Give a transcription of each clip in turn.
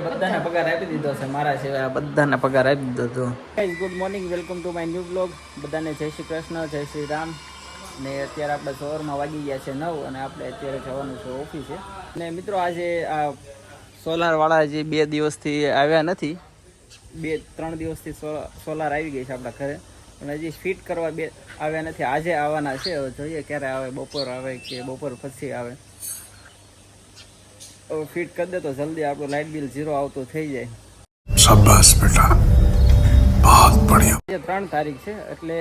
બધાને પગાર આપી દીધો છે, મારા સિવાય બધાને પગાર આપી દીધો છે good morning welcome to my new blog બધાને જય શ્રી કૃષ્ણ, જય શ્રી રામ. ને અત્યારે આપણે સવારમાં વાગી ગયા છે નવ અને આપણે અત્યારે જવાનું છે ઓફિસે. અને મિત્રો, આજે આ સોલાર વાળા જે બે દિવસથી આવ્યા નથી, બે ત્રણ દિવસથી સોલાર આવી ગઈ છે આપણા ઘરે. પણ હજી ફિટ કરવા બે, આવ્યા નથી. આજે આવવાના છે. જોઈએ ક્યારે આવે, બપોર આવે કે બપોર પછી આવે. ફિટ કરી દે તો જલ્દી આપણું લાઇટ બિલ ઝીરો આવતું થઈ જાય. શાબાશ બેટા. બહુત બઢિયા આજે ત્રણ તારીખ છે એટલે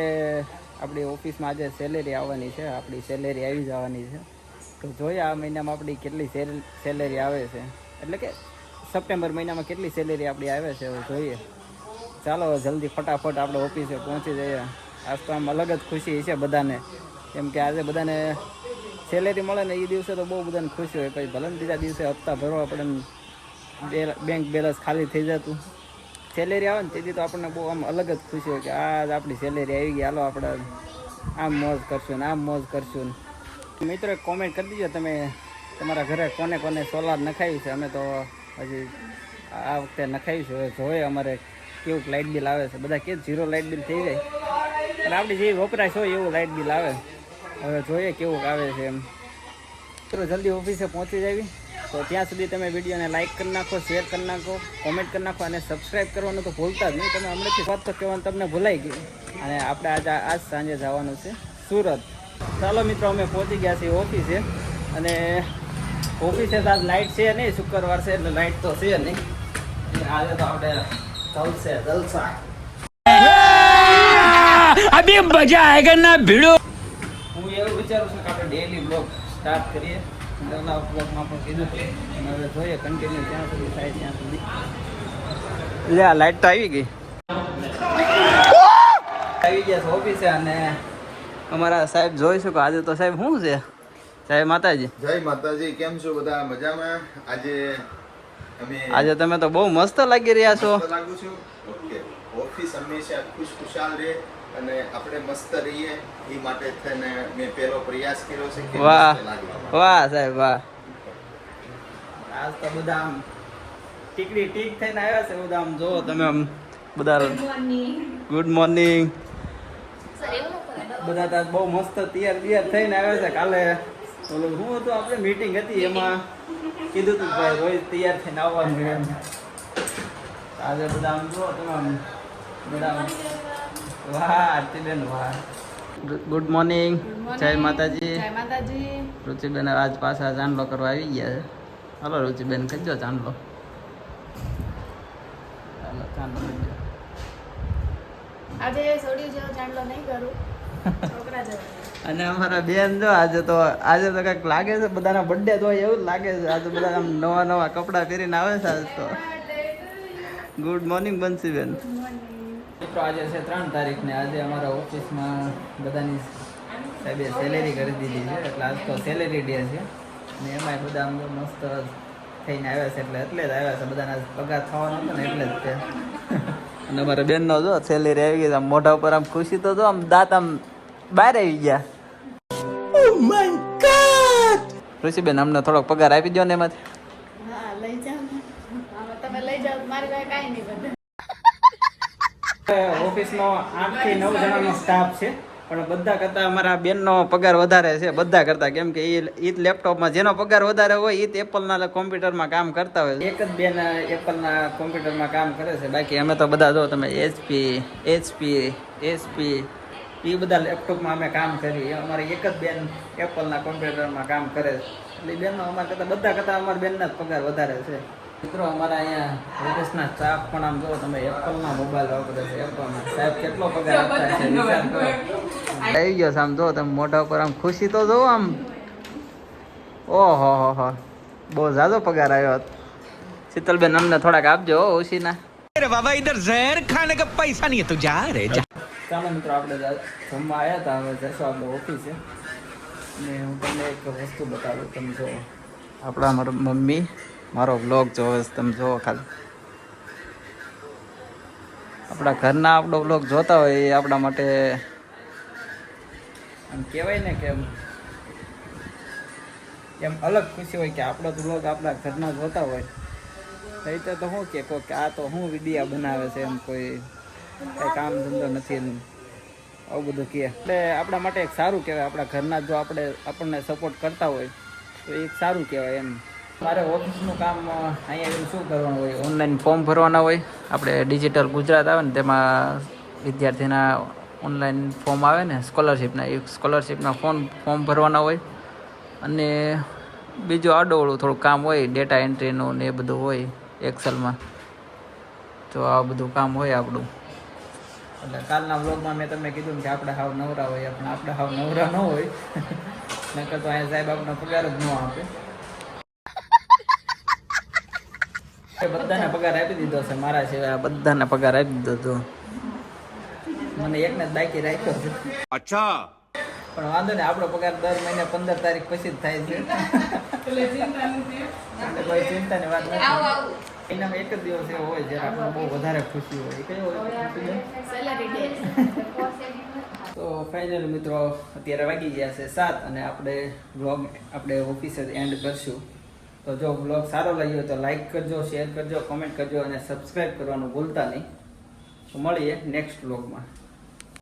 આપણી ઓફિસમાં આજે સેલેરી આવવાની છે આપણી સેલેરી આવી જવાની છે. તો જોઈએ આ મહિનામાં આપણી કેટલી સેલેરી આવે છે. એટલે કે સપ્ટેમ્બર મહિનામાં કેટલી સેલેરી આપણી આવે છે જોઈએ. ચાલો જલ્દી ફટાફટ આપણે ઓફિસે પહોંચી જઈએ. આજ તો આમ અલગ જ ખુશી છે બધાને. કેમ કે આજે બધાને સેલેરી મળે ને એ દિવસે તો બહુ બધાને ખુશી હોય. પછી ભલે બીજા દિવસે હપ્તા ભરવા પડે ને બેંક બેલેન્સ ખાલી થઈ જતું. સેલેરી આવે ને તેથી તો આપણને બહુ આમ અલગ જ ખુશી હોય કે આ આપણી સેલેરી આવી ગઈ, હાલો આપણે આમ મોજ કરશું ને આમ મોજ કરશું ને. મિત્રો કોમેન્ટ કરી દીજો તમે તમારા ઘરે કોને કોને સોલાર નખાવ્યું છે? અમે તો હજી આ વખતે નખાવ્યું છે. જોઈએ અમારે કેવું લાઇટ બિલ આવે છે. બધા કે ઝીરો લાઇટ બિલ થઈ જાય. અને આપણી જે વપરાશ હોય એવું લાઇટ બિલ આવે. હવે જોઈએ કેવું આવે છે એમ. મિત્રો, જલ્દી ઓફિસે પહોંચી જવી. તો ત્યાં સુધી તમે વિડીયોને લાઇક કરી નાખો શેર કરી નાખો કોમેન્ટ કરી નાખો અને સબસ્ક્રાઈબ કરવાનું તો ભૂલતા જ નહીં. તમે હમણાંથી વાત તો કહેવાનું તમને ભૂલાઈ ગયું. અને આપણે આજે આજ સાંજે જવાનું છે સુરત. ચાલો મિત્રો, અમે પહોંચી ગયા છીએ ઓફિસે. અને ઓફિસે તો આજ લાઇટ છે નહીં, શુક્રવાર છે એટલે લાઇટ તો છે નહીં. આજે તો આપણે જલસે, જલસા. અભી મજા આયગા ના ભીડો. વિચારું છું કે આપણે ડેલી બ્લોગ સ્ટાર્ટ કરીએ. પહેલા બ્લોગમાં પણ કીધું અને હવે જોઈએ કન્ટિન્યુ ત્યાં સુધી થાય ત્યાં સુધી. લે આ લાઈટ તો આવી ગઈ. આવી ગયા છે ઓફિસે અને અમારા સાહેબ જોઈશું કે આજે તો સાહેબ શું છે? સાહેબ માતાજી. જય માતાજી કેમ છો બધા? મજામાં? આજે અમે આજે તમે તો બહુ મસ્ત લાગી રહ્યા છો. લાગુ છું. ઓકે. ઓફિસ હંમેશા ખુશ ખુશાલ રહે. અને આપણે મસ્ત રહીએ એ માટે થઈને મેં પહેલો પ્રયાસ કર્યો છે કે વાહ. વાહ સાહેબ વાહ. આજ તો બધા આમ ટીકડી ટીક થઈને આવ્યા છે બધા આમ જો તમે આમ બધા ગુડ મોર્નિંગ બધા તાર બહુ મસ્ત તૈયાર તૈયાર થઈને આવ્યા છે. કાલે ઓલું શું હતું આપણે મીટિંગ હતી એમાં? કીધું તું ભાઈ રોજ તૈયાર થઈને આવવાનું આજે બધા આમ જો તમે આમ બધા વાહ આરતીબેન વાહ. ગુડ મોર્નિંગ જય માતાજી. જય માતાજી. રુચિબેન આજ પાછા ચાંદલો કરવા આવી ગયા છે. હાલો રુચિબેન કરજો ચાંદલો ચાલો ચાંદલો કરજો આજે સોડિયું જેવો ચાંદલો નહીં કરું. છોકરા જેવો. અને અમારા બેન જો આજે તો આજે તો કંઈક લાગે છે બધાના બર્થડે તો એવું જ લાગે છે. આજે બધા આમ નવા નવા કપડાં પહેરીને આવે છે આજ તો. ગુડ મોર્નિંગ બંસીબેન. મિત્રો આજે છે ત્રણ તારીખ ને આજે અમારા ઓફિસમાં બધાની સાહેબે સેલેરી કરી દીધી છે. એટલે આજ તો સેલેરી ડે છે. ને એમાંય બધા આમ મસ્ત થઈને આવ્યા છે. એટલે એટલે જ આવ્યા છે. બધાના પગાર થવાનો હતો ને એટલે જ તે. અને અમારા બેનનો જો સેલેરી આવી ગઈ આમ મોઢા ઉપર આમ ખુશી તો જો આમ દાંત આમ બહાર આવી ગયા. ઋષિબેન અમને થોડોક પગાર આપી દો ને એમાંથી. હા લઈ જાઓ તમે લઈ જાઓ મારી પાસે કાંઈ નહીં બધે. ઓફિસનો આઠથી નવ જણાનો સ્ટાફ છે. પણ બધા કરતાં અમારા બેનનો પગાર વધારે છે, બધા કરતા. કેમ કે એ જ લેપટોપમાં જેનો પગાર વધારે હોય એ જ એપલના કોમ્પ્યુટરમાં કામ કરતા હોય એક જ બેન એપલના કોમ્પ્યુટરમાં કામ કરે છે. બાકી અમે તો બધા જો તમે એચપી એચપી એચપી એ બધા લેપટોપમાં અમે કામ કરીએ. અમારી એક જ બેન એપલના કોમ્પ્યુટરમાં કામ કરે છે. એટલે બેનનો અમારા કરતાં, બધા કરતાં અમારા બેનના જ પગાર વધારે છે. મિત્રો અમારા અહીંયા ઓફિસના સ્ટાફ પણ આમ જો તમે એપલના મોબાઈલ વાપરે છે એપલના સાહેબ કેટલો પગાર આપતા છે વિચાર કરો. આવી ગયો આમ જો તમે મોઢા ઉપર આમ ખુશી તો જો આમ. ઓહો હો હો. બહુ ઝાઝો પગાર આવ્યો શીતલબેન અમને થોડાક આપજો ઓશીના અરે બાબા ઇધર ઝેર ખાને કે પૈસા નહીં તો જા રે જા. ચાલો મિત્રો આપણે જમવા આવ્યા હતા હવે જશો આપણે ઓફિસે. ને હું તમને એક વસ્તુ બતાવું તમે જો આપણા મમ્મી મારો બ્લોગ જોવે તમે જોવો ખાલી. આપણા ઘરના આપણો બ્લોગ જોતા હોય એ આપણા માટે આમ કહેવાય ને કે એમ- એમ અલગ ખુશી હોય કે આપણો બ્લોગ આપણા ઘરના જોતા હોય. થઈ તો શું કે કોઈ કે આ તો શું વિડીયા બનાવે છે, એમ કોઈ કાંઈ કામ ધંધો નથી એમ આવું બધું કહે. એટલે આપણા માટે એક સારું કહેવાય, આપણા ઘરના જો આપણે આપણને સપોર્ટ કરતા હોય, તો એક સારું કહેવાય એમ. મારે ઓફિસનું કામ અહીંયા શું કરવાનું હોય? ઓનલાઈન ફોર્મ ભરવાના હોય. આપણે ડિજિટલ ગુજરાત આવે ને, તેમાં વિદ્યાર્થીના ઓનલાઈન ફોર્મ આવે ને સ્કોલરશિપના એ સ્કોલરશિપના ફોર્મ ફોર્મ ભરવાના હોય. અને બીજું આડોવળું થોડું કામ હોય ડેટા એન્ટ્રીનું ને એ બધું હોય એક્સેલમાં તો આ બધું કામ હોય આપણું. એટલે કાલના વ્લોગમાં મેં તમને કીધું કે આપણે હાવ નવરા હોય પણ આપણે હાવ નવરા ન હોય. નકર તો અહીંયા સાહેબ આપણને પગાર જ ન આપે. બધાને પગાર આપી દીધો છે મારા સિવાય આ બધાને પગાર આપી દીધો તો મને એકને જ બાકી રાખ્યો છે. અચ્છા. પણ વાંધો ને આપણો પગાર દર મહિને પંદર તારીખ પછી જ થાય છે. એટલે કોઈ ચિંતાની વાત નથી. એનામાં એક જ દિવસ એવો હોય જ્યારે આપણને બહુ વધારે ખુશી હોય. કયો હોય? તો ફાઇનલ મિત્રો અત્યારે વાગી ગયા છે સાત અને આપણે બ્લોગ આપણે ઓફિસે એન્ડ કરશું. તો જો બ્લોગ સારો લાગ્યો તો લાઈક કરજો શેર કરજો કોમેન્ટ કરજો અને સબસ્ક્રાઈબ કરવાનું ભૂલતા નહીં. તો મળીએ નેક્સ્ટ બ્લોગમાં